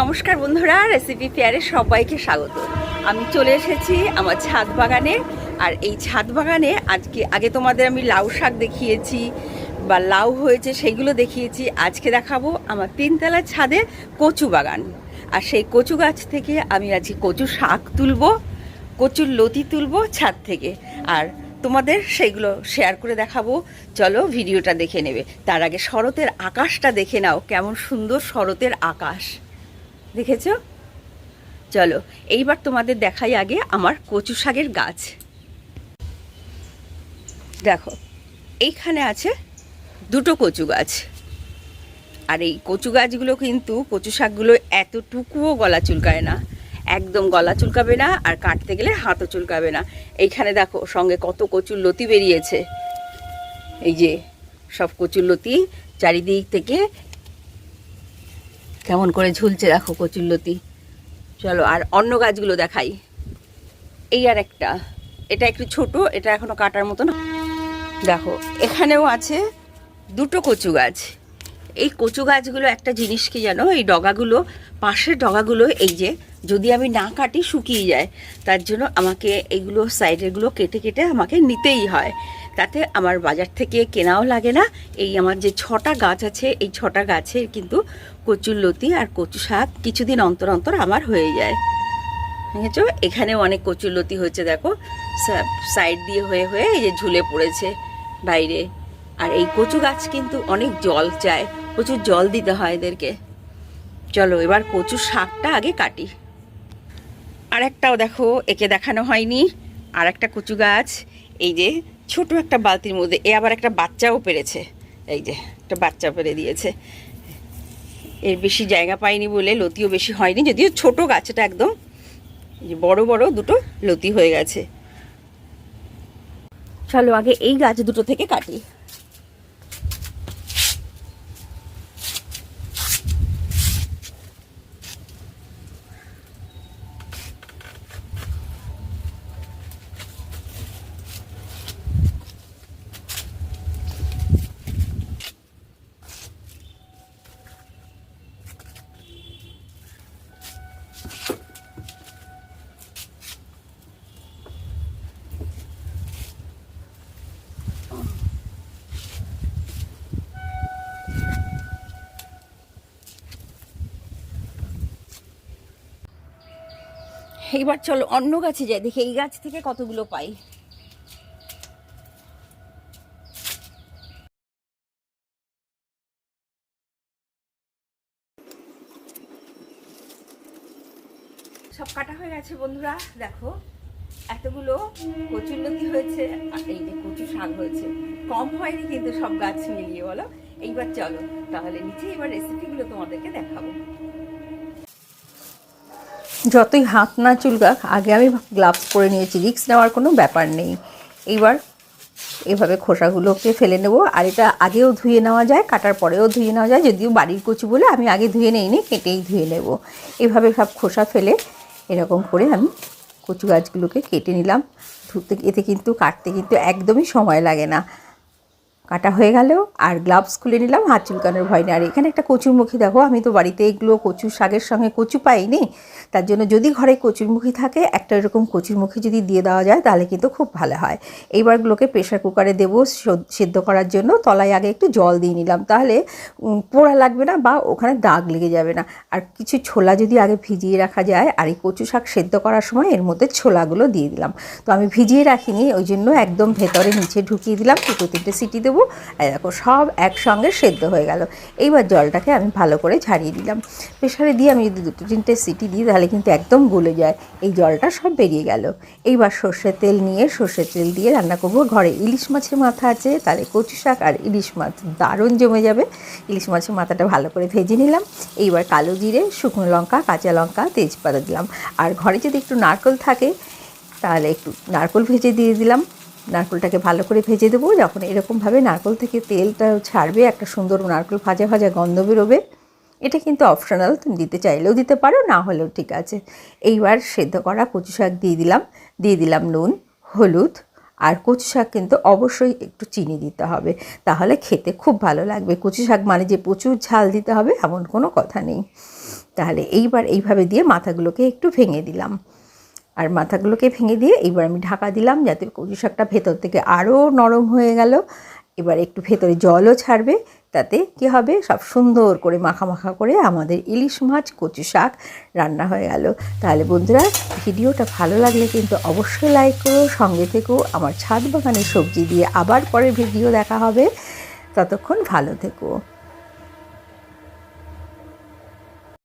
নমস্কার বন্ধুরা রেসিপি ফেয়ারে সবাইকে স্বাগত। আমি চলে এসেছি আমার ছাদ বাগানে। আর এই ছাদ বাগানে আজকে, আগে তোমাদের আমি লাউ শাক দেখিয়েছি, বা লাউ হয়েছে সেগুলো দেখিয়েছি। আজকে দেখাবো আমার তিনতলা ছাদে কচু বাগান। আর সেই কচু গাছ থেকে আমি আজকে কচু শাক তুলবো, কচুর লতি তুলবো ছাদ থেকে। আর তোমাদের সেইগুলো শেয়ার করে দেখাবো। চলো ভিডিওটা দেখে নেবে। তার আগে শরতের আকাশটা দেখে নাও, কেমন সুন্দর শরতের আকাশ। দেখেছ? চলো, এইবার তোমাদের দেখাই আগে আমার কচু শাকের গাছ। দেখো, এইখানে আছে দুটো কচু গাছ। আর এই কচু গাছগুলো কিন্তু কচু শাকগুলো এতটুকুও গলা চুলকায় না। একদম গলা চুলকাবে না আর কাটতে গেলে হাতও চুলকাবে না। এইখানে দেখো, সঙ্গে কত কচুর লতি বেরিয়েছে। এই যে, সব কচুর লতি চারিদিক থেকে কেমন করে ঝুলছে দেখো কচুরলতি চলো, আর অন্য গাছগুলো দেখাই। এই আর একটা। এটা একটু ছোট, এটা এখনও কাটার মতো না। দেখো, এখানেও আছে দুটো কচু গাছ। এই কচু গাছগুলো একটা জিনিস কি জানো? এই ডগাগুলো, পাশের ডগাগুলো, এই যে, যদি আমি না কাটি শুকিয়ে যায়, তার জন্য আমাকে এইগুলো সাইডেরগুলো কেটে কেটে আমাকে নিতেই হয়। তাতে আমার বাজার থেকে কেনাও লাগে না। এই আমার যে ছটা গাছ আছে, এই ছটা গাছের কিন্তু কচুর লতি আর কচু শাক কিছুদিন অন্তর অন্তর আমার হয়ে যায়। বুঝেছ এখানেও অনেক কচুর লতি হয়েছে, দেখো। সাইড দিয়ে হয়ে হয়ে এই যে ঝুলে পড়েছে বাইরে। আর এই কচু গাছ কিন্তু অনেক জল চায়, প্রচুর জল দিতে হয় এদেরকে। চলো, এবার কচু শাকটা আগে কাটি। আর একটাও দেখো, একে দেখানো হয়নি। আর একটা কচু গাছ, এই যে ছোট একটা বালতির মধ্যে, এ আবার একটা বাচ্চাও পেরেছে। এই যে, একটা বাচ্চা পেরে দিয়েছে। এর বেশি জায়গা পাইনি বলে লতিও বেশি হয়নি, যদিও ছোট গাছটা একদম। বড় বড় দুটো লতি হয়ে গেছে। চলো আগে এই গাছ দুটো থেকে কাটি। এইবার চলো অন্য গাছে যাই, দেখি এই গাছ থেকে কতগুলো পাই। সব কাটা হয়ে গেছে বন্ধুরা, দেখো, এতগুলো কচুরলতি হয়েছে, আর এই যে কচু শাক হয়েছে। কম হয়নি কিন্তু সব গাছ মিলিয়ে বলো। এইবার চলো, তাহলে নিচে এবার রেসিপিগুলো তোমাদেরকে দেখাবো। যতই হাত না চুলকাক, আগে আমি গ্লাভস পরে নিয়েছি রিক্স নেওয়ার কোনো ব্যাপার নেই। এইবার এভাবে খোসাগুলোকে ফেলে নেব, আর এটা আগেও ধুয়ে নেওয়া যায়, কাটার পরেও ধুয়ে নেওয়া যায়, যদিও বাড়ির কচু বলে আমি আগে ধুয়ে নেইনি, কেটেই ধুয়ে নেব। এভাবে সব খোসা ফেলে এরকম করে আমি কচু গাছগুলোকে কেটে নিলাম। ধুতে, এতে কিন্তু কাটতে কিন্তু একদমই সময় লাগে না। কাটা হয়ে গেল আর গ্লাভস খুলে নিলাম, হাত চুলকানোর ভয় নেই। আর এখানে একটা কচুরমুখী দেখো, আমি তো বাড়িতে এগুলো কচু শাকের সঙ্গে কচু পাইনি, তার জন্য যদি ঘরে কচুরমুখী থাকে, একটা এরকম কচুরমুখী যদি দিয়ে দেওয়া যায়, তাহলে কিন্তু খুব ভালো হয়। এইবারগুলোকে প্রেশার কুকারে দেবো সেদ্ধ করার জন্য, তলায় আগে একটু জল দিয়ে নিলাম, তাহলে পোড়া লাগবে না বা ওখানে দাগ লেগে যাবে না। আর কিছু ছোলা যদি আগে ভিজিয়ে রাখা যায়, আর এই কচু শাক সেদ্ধ করার সময় এর মধ্যে ছোলাগুলো দিয়ে দিলাম। তো আমি ভিজিয়ে রাখিনি, ওই জন্য একদম ভেতরে নিচে ঢুকিয়ে দিলাম, দুটো তিনটে সিটি দেবো দেখো, সব একসঙ্গে সেদ্ধ হয়ে গেল। এইবার জলটাকে আমি ভালো করে ছাড়িয়ে দিলাম। প্রেশারে দিয়ে আমি যদি দুটো তিনটে সিটি দিই, তাহলে কিন্তু একদম গলে যায়। এই জলটা সব বেরিয়ে গেল। এইবার সর্ষের তেল নিয়ে সর্ষের তেল দিয়ে রান্না করব। ঘরে ইলিশ মাছের মাথা আছে, তাহলে কচু শাক আর ইলিশ মাছ দারুণ জমে যাবে। ইলিশ মাছের মাথাটা ভালো করে ভেজে নিলাম। এইবার কালো জিরে, শুকনো লঙ্কা, কাঁচা লঙ্কা, তেজপাতা দিলাম। আর ঘরে যদি একটু নারকেল থাকে, তাহলে একটু নারকেল ভেজে দিয়ে দিলাম। নারকেলটাকে ভালো করে ভেজে দেবো। যখন এরকমভাবে নারকেল থেকে তেলটা ছাড়বে, একটা সুন্দর নারকেল ভাজা ভাজা গন্ধ বেরোবে। এটা কিন্তু অপশনাল তুমি দিতে চাইলেও দিতে পারো, না হলেও ঠিক আছে। এইবার সেদ্ধ করা কচু শাক দিয়ে দিলাম। দিয়ে দিলাম নুন, হলুদ আর কচু শাক কিন্তু অবশ্যই একটু চিনি দিতে হবে। তাহলে খেতে খুব ভালো লাগবে। কচু শাক মানে যে প্রচুর ঝাল দিতে হবে, এমন কোনো কথা নেই। তাহলে এইবার এইভাবে দিয়ে মাথাগুলোকে একটু ভেঙে দিলাম। আর মাথাগুলোকে ভেঙে দিয়ে এবার আমি ঢাকা দিলাম যাতে কচু শাকটা ভেতর থেকে আরও নরম হয়ে গেল। এবার একটু ভেতরে জলও ছাড়বে, তাতে কি হবে? সব সুন্দর করে মাখা মাখা করে আমাদের ইলিশ মাছ, কচু শাক রান্না হয়ে গেল। তাহলে বন্ধুরা, ভিডিওটা ভালো লাগলে কিন্তু অবশ্যই লাইক করো, সঙ্গে থেকো। আমার ছাদ বাগানের সবজি দিয়ে আবার পরের ভিডিও দেখা হবে। ততক্ষণ ভালো থেকো।